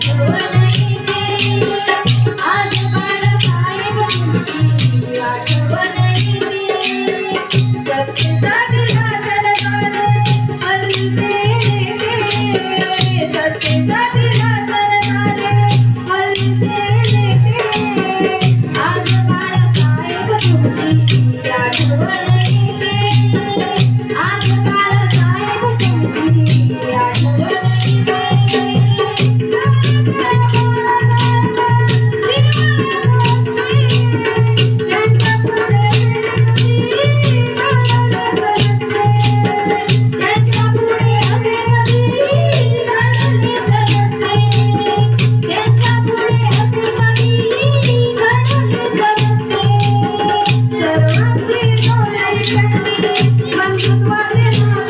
आठवण येते आज बाळासाहेब तुमची आठवण ಬಂಧುತ್ವವೇ